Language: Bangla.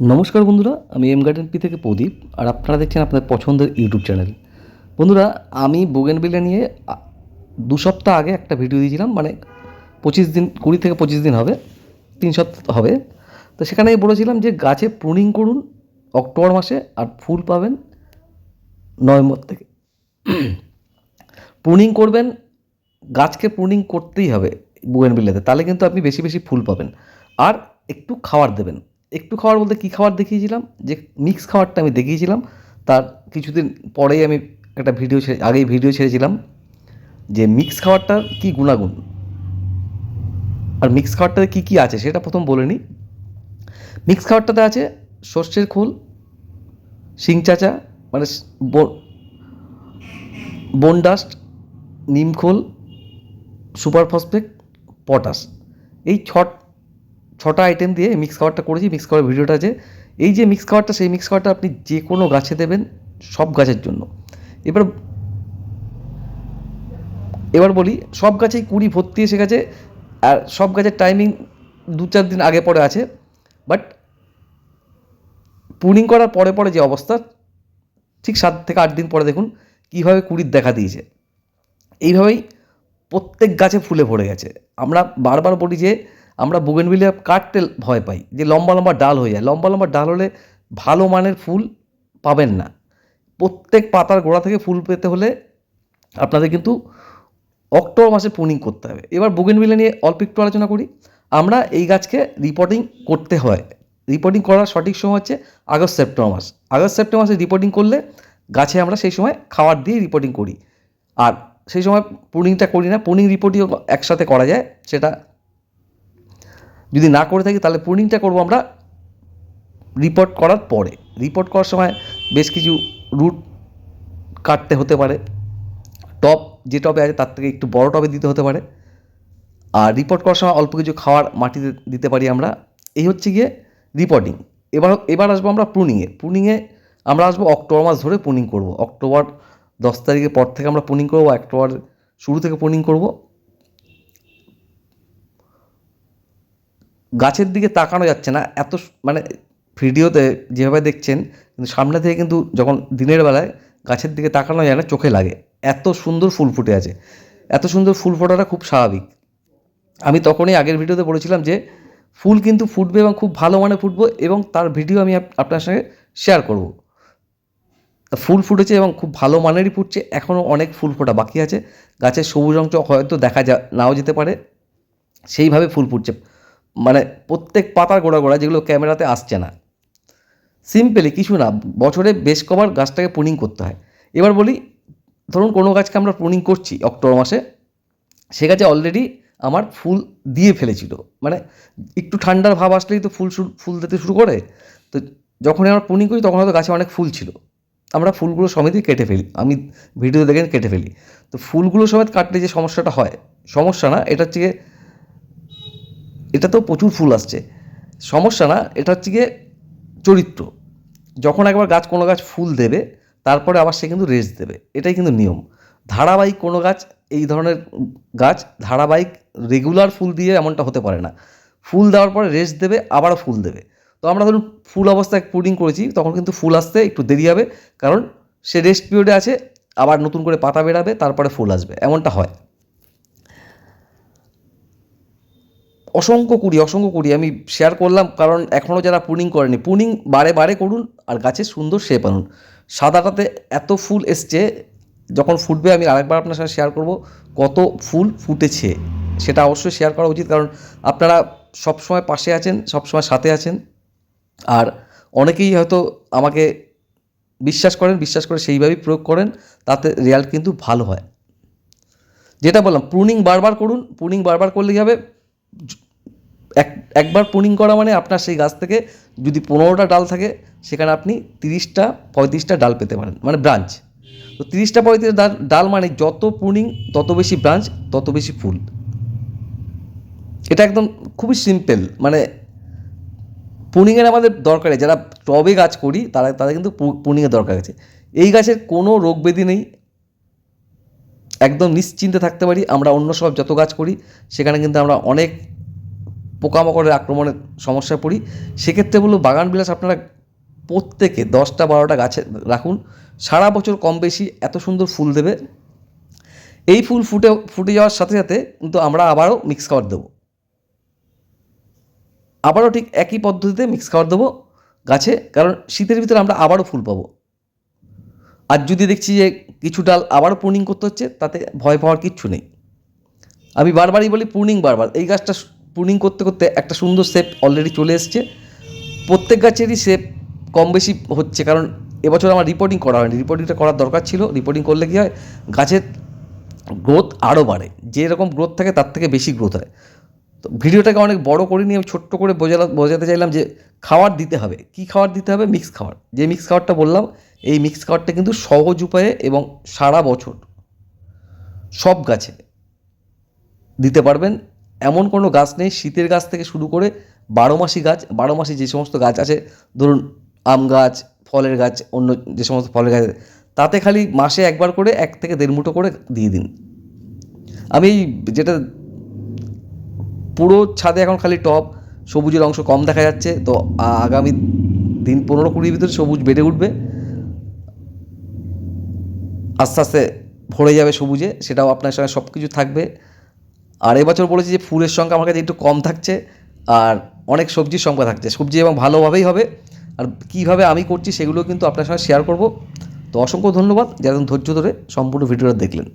নমস্কার বন্ধুরা, আমি এম গার্ডেন পি থেকে প্রদীপ, আর আপনারা দেখছেন আপনাদের পছন্দের ইউটিউব চ্যানেল। বন্ধুরা, আমি বোগেনবিলা নিয়ে দু সপ্তাহ আগে একটা ভিডিও দিয়েছিলাম মানে পঁচিশ দিন, কুড়ি থেকে পঁচিশ দিন হবে, তিন সপ্তাহ হবে। তো সেখানে বলেছিলাম যে গাছে প্রুনিং করুন, অক্টোবর মাসে, আর ফুল পাবেন নভেম্বর থেকে। প্রুনিং করবেন, গাছকে প্রুনিং করতেই হবে বুগেনবিলাতে তাহলে কিন্তু আপনি বেশি বেশি ফুল পাবেন। আর একটু খাবার দেবেন। একটু খাবার বলতে কী খাবার দেখিয়েছিলাম? যে মিক্স খাবারটা আমি দেখিয়েছিলাম। তার কিছুদিন পরেই আমি একটা ভিডিও ছেড়ে, আগেই ভিডিও ছেড়েছিলাম যে মিক্স খাবারটার কী গুণাগুণ? আর মিক্স খাবারটাতে কী কী আছে সেটা প্রথম বলে নিই। মিক্স খাবারটাতে আছে সর্ষের খোল, শিং চাচা মানে বোন বনডাস্ট নিমখোল সুপার ফসফেট পটাশ এই ছট ছটা আইটেম দিয়ে মিক্স খাবারটা করেছি মিক্স খাবার ভিডিওটা আছে। এই যে মিক্স খাবারটা সেই মিক্স খাবারটা আপনি যে কোনো গাছে দেবেন, সব গাছের জন্য। এবার এবার বলি, সব গাছেই কুড়ি ভর্তি এসে গেছে, আর সব গাছের টাইমিং দু চার দিন আগে পরে আছে। বাট পুনিং করার পরে পরে যে অবস্থা, ঠিক সাত থেকে আট দিন পরে দেখুন, কীভাবে কুড়ির দেখা দিয়েছে। এইভাবেই প্রত্যেক গাছে ফুলে ভরে গেছে। আমরা বারবার বলি যে আমরা বুগেনভিলিয়া কাটতে ভয় পাই, যে লম্বা লম্বা ডাল হয়ে যায়। লম্বা লম্বা ডাল হলে ভালো মানের ফুল পাবেন না। প্রত্যেক পাতার গোড়া থেকে ফুল পেতে হলে আপনাদের কিন্তু অক্টোবর মাসে পুনিং করতে হবে। এবার বুগেনভিলিয়া নিয়ে অল্প একটু আলোচনা করি। আমরা এই গাছকে রিপোর্টিং করতে হয়। রিপোর্টিং করার সঠিক সময় হচ্ছে আগস্ট সেপ্টেম্বর মাস। আগস্ট সেপ্টেম্বর মাসে রিপোর্টিং করলে গাছে আমরা সেই সময় খাবার দিয়ে রিপোর্টিং করি। আর সেই সময় পুনিংটা করি না পুনিং রিপোর্টিং একসাথে করা যায়, সেটা যদি না করে থাকি, তাহলে পুনিংটা করব আমরা রিপোর্ট করার পরে। রিপোর্ট করার সময় বেশ কিছু রুট কাটতে হতে পারে। টপ যে টবে আছে, তার থেকে একটু বড় টবে দিতে হতে পারে। আর রিপোর্ট করার সময় অল্প কিছু খাওয়ার মাটিতে দিতে পারি আমরা। এই হচ্ছে গিয়ে রিপোর্টিং এবার এবার আসব আমরা প্রুনিংয়ে প্রুনিংয়ে আমরা আসব অক্টোবর মাস ধরে প্রুনিং করব। অক্টোবর দশ তারিখের পর থেকে আমরা প্রুনিং করব, অক্টোবর শুরু থেকে প্রুনিং করব। গাছের দিকে তাকানো যাচ্ছে না। এত মানে ভিডিওতে যেভাবে দেখছেন, কিন্তু সামনে থেকে কিন্তু যখন দিনের বেলায় গাছের দিকে তাকানো যায় না, চোখে লাগে। এত সুন্দর ফুল ফুটে আছে। এত সুন্দর ফুল ফোটাটা খুব স্বাভাবিক। আমি তখনই আগের ভিডিওতে বলেছিলাম যে, ফুল কিন্তু ফুটবে এবং খুব ভালো মানে ফুটবে এবং তার ভিডিও আমি আপনার সঙ্গে শেয়ার করব। ফুল ফুটেছে এবং খুব ভালো মানেরই ফুটছে। এখনও অনেক ফুল ফোটা বাকি আছে। গাছের সবুজ অংশ হয়তো দেখা যা, নাও যেতে পারে। সেইভাবে ফুল ফুটছে। মানে প্রত্যেক পাতার গোড়া গোড়া যেগুলো ক্যামেরাতে আসছে না। সিম্পলি কিছু না, বছরে বেশ কবার গাছটাকে প্রুনিং করতে হয়। এবার বলি, ধরুন কোনো গাছকে আমরা প্রুনিং করছি অক্টোবর মাসে, সে গাছে অলরেডি আমার ফুল দিয়ে ফেলেছিল। মানে একটু ঠান্ডার ভাব আসলেই তো ফুল ফুল দিতে শুরু করে। তো যখনই আমরা প্রুনিং করি তখন হয়তো গাছে অনেক ফুল ছিল। আমরা ফুলগুলো সমেতই কেটে ফেলি। আমি ভিডিও দেখে কেটে ফেলি। তো ফুলগুলো সমেত কাটলে যে সমস্যাটা হয়, সমস্যা না, এটা হচ্ছে গিয়ে এটা তো প্রচুর ফুল আসছে। সমস্যা না, এটা হচ্ছে গিয়ে চরিত্র। যখন একবার গাছ কোনো গাছ ফুল দেবে, তারপরে আবার সে কিন্তু রেস্ট দেবে। এটাই কিন্তু নিয়ম। ধারাবাহিক কোনো গাছ, এই ধরনের গাছ ধারাবাহিক রেগুলার ফুল দিয়ে এমনটা হতে পারে না। ফুল দেওয়ার পরে রেস্ট দেবে, আবারও ফুল দেবে। তো আমরা ধরুন ফুল অবস্থায় পুডিং করেছি, তখন কিন্তু ফুল আসতে একটু দেরি হবে, কারণ সে রেস্ট পিরিয়ডে আছে, আবার নতুন করে পাতা বেরাবে, তারপরে ফুল আসবে। এমনটা হয়। অসংখ্য কুড়ি অসংখ্য কুড়ি আমি শেয়ার করলাম, কারণ এখনও যারা পুনিং করেনি পুনিং বারে বারে করুন আর গাছের সুন্দর শেপ আনুন। সাদাটাতে এত ফুল এসছে, যখন ফুটবে আমি আরেকবার আপনার সাথে শেয়ার করব, কত ফুল ফুটেছে, সেটা অবশ্যই শেয়ার করা উচিত, কারণ আপনারা সবসময় পাশে আছেন, সবসময় সাথে আছেন, আর অনেকেই হয়তো আমাকে বিশ্বাস করেন, বিশ্বাস করে সেইভাবেই প্রয়োগ করেন, তাতে রেজাল্ট কিন্তু ভালো হয়। যেটা বললাম প্রুনিং বারবার করুন প্রুনিং বারবার করলেই হবে? এক, একবার প্রুনিং করা মানে আপনার সেই গাছ থেকে যদি পনেরোটা ডাল থাকে, সেখানে আপনি তিরিশটা, পঁয়ত্রিশটা ডাল পেতে পারেন মানে ব্রাঞ্চ তো তিরিশটা পঁয়ত্রিশ ডাল ডাল মানে যত প্রুনিং তত বেশি ব্রাঞ্চ তত বেশি ফুল। এটা একদম খুবই সিম্পল মানে পুনিংয়ের আমাদের দরকার যারা টবে গাছ করি, তারা, তাদের কিন্তু পুনিংয়ের দরকার আছে। এই গাছের কোনো রোগ ব্যাধি নেই। একদম নিশ্চিন্তে থাকতে পারি। আমরা অন্য সব যত গাছ করি, সেখানে কিন্তু আমরা অনেক পোকামাকড়ের আক্রমণের সমস্যায় পড়ি। সেক্ষেত্রে বলব, বাগান বিলাস আপনারা প্রত্যেকে দশটা, বারোটা গাছে রাখুন। সারা বছর কম বেশি এত সুন্দর ফুল দেবে। এই ফুল ফুটে ফুটে যাওয়ার সাথে সাথে কিন্তু আমরা আবারও মিক্স খাবার দেবো। আবারও ঠিক একই পদ্ধতিতে মিক্স খাবার দেবো গাছে, কারণ শীতের ভিতরে আমরা আবারও ফুল পাবো। আর যদি দেখছি যে কিছু ডাল আবারও প্রুনিং করতে হচ্ছে, তাতে ভয় পাওয়ার কিচ্ছু নেই। আমি বারবারই বলি প্রুনিং বারবার। এই গাছটা প্রুনিং করতে করতে একটা সুন্দর শেপ অলরেডি চলে এসছে। প্রত্যেক গাছেরই শেপ কম বেশি হচ্ছে, কারণ এবছর আমার রিপোর্টিং করা হয়নি। রিপোর্টিংটা করার দরকার ছিল। রিপোর্টিং করলে কী হয়? গাছের গ্রোথ আরও বাড়ে। যেরকম গ্রোথ থাকে, তার থেকে বেশি গ্রোথ হয়। তো ভিডিওটাকে অনেক বড় করে নিয়ে আমি ছোট্ট করে বোঝালা বোঝাতে চাইলাম যে খাবার দিতে হবে। কি খাবার দিতে হবে? মিক্স খাবার যে মিক্স খাবারটা বললাম, এই মিক্স খাবারটা কিন্তু সহজ উপায়ে এবং সারা বছর সব গাছে দিতে পারবেন। এমন কোনো গাছ নেই, শীতের গাছ থেকে শুরু করে বারো মাসি গাছ বারো মাসি যে সমস্ত গাছ আছে, ধরুন আম গাছ, ফলের গাছ, অন্য যে সমস্ত ফলের গাছ তাতে খালি মাসে একবার করে এক থেকে দেড় মুঠো করে দিয়ে দিন। আমি যেটা পুরো ছাদে এখন খালি টব, সবুজের অংশ কম দেখা যাচ্ছে, তো আগামী দিন পনেরো কুড়ির ভিতরে সবুজ বেড়ে উঠবে। আস্তে আস্তে ভরে যাবে সবুজে, সেটাও আপনার সঙ্গে সব কিছু থাকবে। আর এবছর বলেছি যে ফুলের সংখ্যা আমার কাছে একটু কম থাকছে, আর অনেক সবজির সংখ্যা থাকছে। সবজি এবং ভালোভাবেই হবে, আর কীভাবে আমি করছি সেগুলো কিন্তু আপনার সঙ্গে শেয়ার করব। তো অসংখ্য ধন্যবাদ, যারা ধৈর্য ধরে সম্পূর্ণ ভিডিওটা দেখলেন।